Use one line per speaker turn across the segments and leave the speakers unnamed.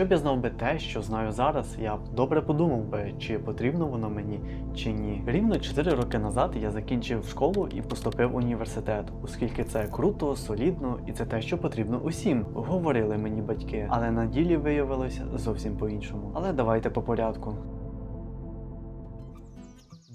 Якщо б я знав би те, що знаю зараз, я б добре подумав би, чи потрібно воно мені, чи ні. Рівно 4 роки назад я закінчив школу і поступив в університет, оскільки це круто, солідно і це те, що потрібно усім, говорили мені батьки. Але на ділі виявилося зовсім по-іншому. Але давайте по порядку.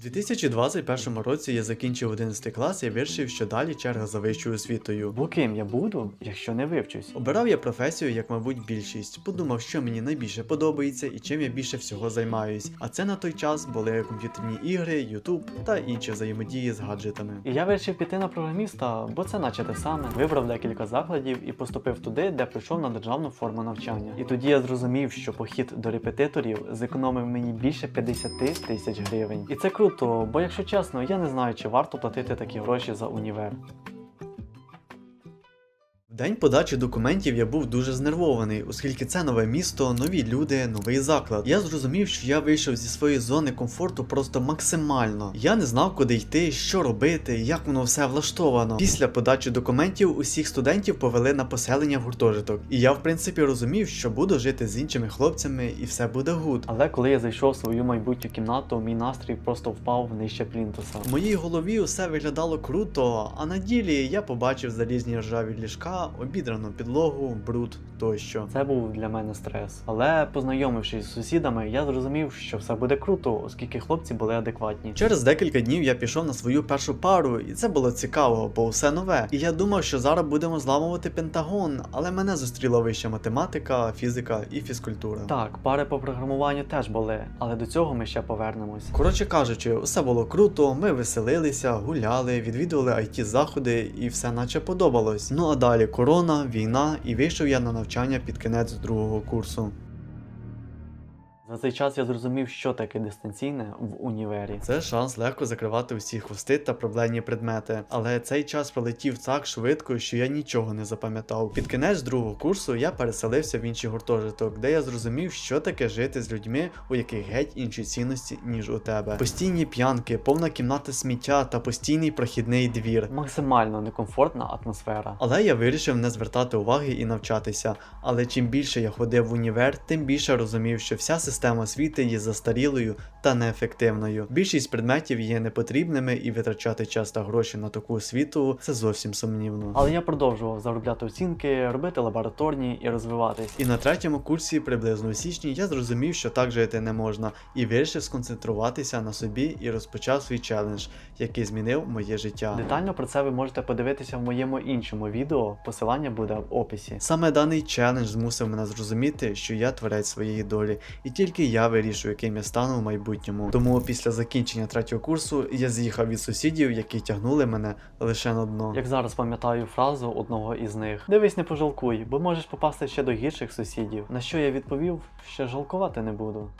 У 2021 році я закінчив 11 клас і вирішив, що далі черга за вищою освітою. Бо ким я буду, якщо не вивчусь? Обирав я професію, як мабуть, більшість. Подумав, що мені найбільше подобається і чим я більше всього займаюсь. А це на той час були комп'ютерні ігри, Ютуб та інші взаємодії з гаджетами. І я вирішив піти на програміста, бо це наче те саме. Вибрав декілька закладів і поступив туди, де прийшов на державну форму навчання. І тоді я зрозумів, що похід до репетиторів зекономив мені більше 50 тисяч гривень. І це круто, бо якщо чесно, я не знаю, чи варто платити такі гроші за універ. День подачі документів я був дуже знервований, оскільки це нове місто, нові люди, новий заклад. Я зрозумів, що я вийшов зі своєї зони комфорту просто максимально. Я не знав, куди йти, що робити, як воно все влаштовано. Після подачі документів усіх студентів повели на поселення в гуртожиток. І я, в принципі, розумів, що буду жити з іншими хлопцями, і все буде гуд. Але коли я зайшов в свою майбутню кімнату, мій настрій просто впав нижче плінтуса. В моїй голові усе виглядало круто, а на ділі я побачив залізні ржаві ліжка, обідрану підлогу, бруд тощо. Це був для мене стрес. Але познайомившись з сусідами, я зрозумів, що все буде круто, оскільки хлопці були адекватні. Через декілька днів я пішов на свою першу пару, і це було цікаво, бо все нове. І я думав, що зараз будемо зламувати пентагон, але мене зустріла вища математика, фізика і фізкультура. Так, пари по програмуванню теж були, але до цього ми ще повернемось. Коротше кажучи, усе було круто, ми веселилися, гуляли, відвідували it заходи і все наче подобалось. Ну а далі корона, війна, і вийшов я на навчання під кінець другого курсу. За цей час я зрозумів, що таке дистанційне в універі. Це шанс легко закривати усі хвости та проблемні предмети. Але цей час пролетів так швидко, що я нічого не запам'ятав. Під кінець другого курсу я переселився в інший гуртожиток, де я зрозумів, що таке жити з людьми, у яких геть інші цінності, ніж у тебе. Постійні п'янки, повна кімната сміття та постійний прохідний двір. Максимально некомфортна атмосфера. Але я вирішив не звертати уваги і навчатися. Але чим більше я ходив в універ, тим більше розумів, що вся система освіти є застарілою та неефективною. Більшість предметів є непотрібними і витрачати час та гроші на таку освіту це зовсім сумнівно. Але я продовжував заробляти оцінки, робити лабораторні і розвиватись. І на третьому курсі, приблизно у січні, я зрозумів, що так жити не можна, і вирішив сконцентруватися на собі і розпочав свій челендж, який змінив моє життя. Детально про це ви можете подивитися в моєму іншому відео. Посилання буде в описі. Саме даний челендж змусив мене зрозуміти, що я творець своєї долі, і тільки я вирішую, яким я стану в майбутньому. Тому після закінчення третього курсу я з'їхав від сусідів, які тягнули мене лише на дно. Як зараз пам'ятаю фразу одного із них: Дивись, не пожалкуй, бо можеш попасти ще до гірших сусідів. На що я відповів, що жалкувати не буду.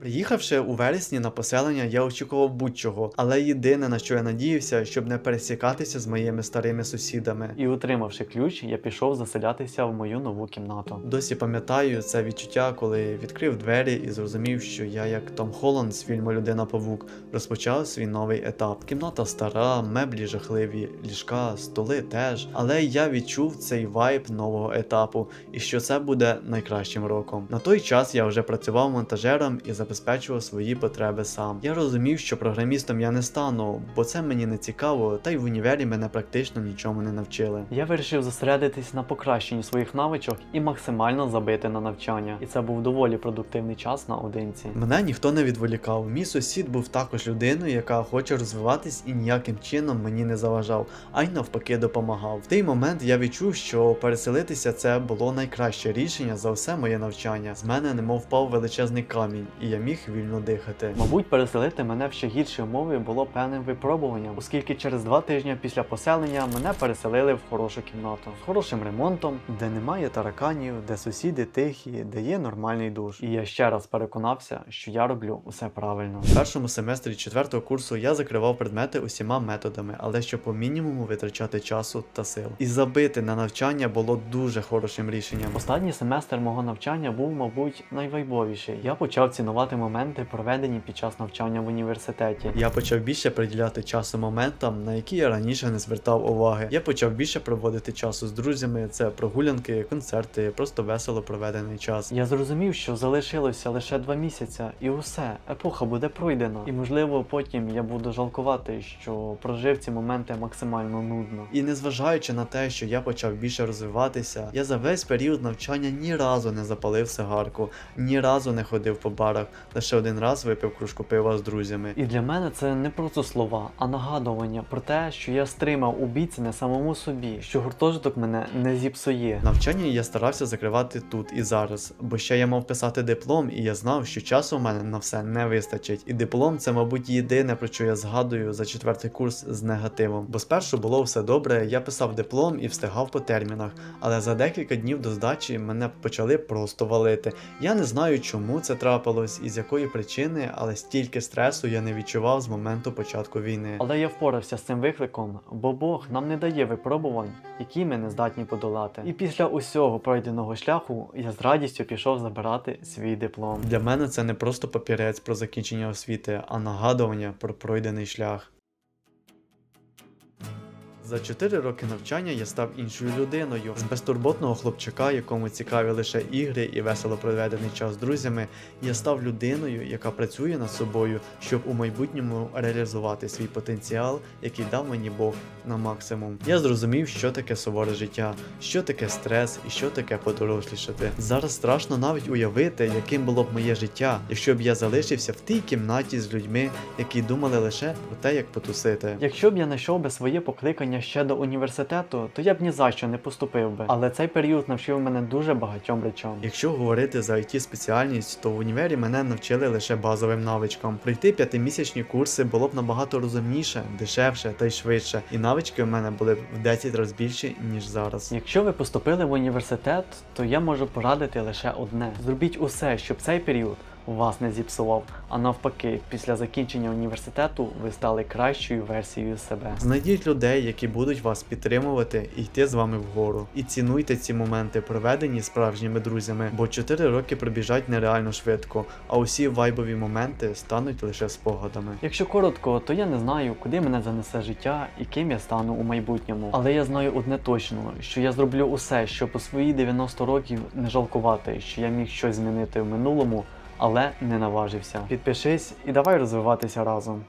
Приїхавши у вересні на поселення, я очікував будь-чого, але єдине на що я надіявся, щоб не пересікатися з моїми старими сусідами. І отримавши ключ, я пішов заселятися в мою нову кімнату. Досі пам'ятаю це відчуття, коли відкрив двері і зрозумів, що я, як Том Холланд з фільму Людина Павук, розпочав свій новий етап. Кімната стара, меблі жахливі, ліжка, столи теж. Але я відчув цей вайб нового етапу, і що це буде найкращим роком. На той час я вже працював монтажером і забезпечував свої потреби сам. Я розумів, що програмістом я не стану, бо це мені не цікаво, та й в універі мене практично нічому не навчили. Я вирішив зосередитись на покращенні своїх навичок і максимально забити на навчання. І це був доволі продуктивний час наодинці. Мене ніхто не відволікав. Мій сусід був також людиною, яка хоче розвиватись і ніяким чином мені не заважав, а й навпаки допомагав. В той момент я відчув, що переселитися це було найкраще рішення за все моє навчання. З мене немов впав величезний камінь, і я міг вільно дихати. Мабуть, переселити мене в ще гірші умови було певним випробуванням, оскільки через два тижні після поселення мене переселили в хорошу кімнату з хорошим ремонтом, де немає тараканів, де сусіди тихі, де є нормальний душ. І я ще раз переконався, що я роблю усе правильно. В першому семестрі четвертого курсу я закривав предмети усіма методами, але щоб по мінімуму витрачати часу та сил. І забити на навчання було дуже хорошим рішенням. Останній семестр мого навчання був, мабуть, найвайбовіший. Я почав цінувати
згадати моменти, проведені під час навчання в університеті.
Я почав більше приділяти часу моментам, на які я раніше не звертав уваги. Я почав більше проводити часу з друзями. Це прогулянки, концерти, просто весело проведений час.
Я зрозумів, що залишилося лише два місяці, і усе, епоха буде пройдена. І можливо потім я буду жалкувати, що прожив ці моменти максимально нудно.
І незважаючи на те, що я почав більше розвиватися, я за весь період навчання ні разу не запалив сигарку, ні разу не ходив по барах, лише один раз випив кружку пива з друзями.
І для мене це не просто слова, а нагадування про те, що я стримав обіцяне самому собі, що гуртожиток мене не зіпсує.
Навчання я старався закривати тут і зараз, бо ще я мав писати диплом, і я знав, що часу в мене на все не вистачить. І диплом це, мабуть, єдине, про що я згадую за четвертий курс з негативом. Бо спершу було все добре, я писав диплом і встигав по термінах, але за декілька днів до здачі мене почали просто валити. Я не знаю, чому це трапилось і з якої причини, але стільки стресу я не відчував з моменту початку війни.
Але я впорався з цим викликом, бо Бог нам не дає випробувань, які ми не здатні подолати. І після усього пройденого шляху я з радістю пішов забирати свій диплом.
Для мене це не просто папірець про закінчення освіти, а нагадування про пройдений шлях. За 4 роки навчання я став іншою людиною. З безтурботного хлопчака, якому цікаві лише ігри і весело проведений час з друзями, я став людиною, яка працює над собою, щоб у майбутньому реалізувати свій потенціал, який дав мені Бог на максимум. Я зрозумів, що таке суворе життя, що таке стрес і що таке подорослішати. Зараз страшно навіть уявити, яким було б моє життя, якщо б я залишився в тій кімнаті з людьми, які думали лише про те, як потусити.
Якщо б я знайшов би своє покликання ще до університету, то я б ні за що не поступив би. Але цей період навчив мене дуже багатьом речам.
Якщо говорити за it спеціальність, то в універі мене навчили лише базовим навичкам. Пройти п'ятимісячні курси було б набагато розумніше, дешевше та й швидше. І навички у мене були б в 10 разів більші, ніж зараз.
Якщо ви поступили в університет, то я можу порадити лише одне: зробіть усе, щоб цей період вас не зіпсував. А навпаки, після закінчення університету ви стали кращою версією себе.
Знайдіть людей, які будуть вас підтримувати і йти з вами вгору. І цінуйте ці моменти, проведені справжніми друзями, бо 4 роки пробіжать нереально швидко, а усі вайбові моменти стануть лише спогадами.
Якщо коротко, то я не знаю, куди мене занесе життя і ким я стану у майбутньому. Але я знаю одне точно, що я зроблю усе, щоб у свої 90 років не жалкувати, що я міг щось змінити в минулому, але не наважився. Підпишись і давай розвиватися разом.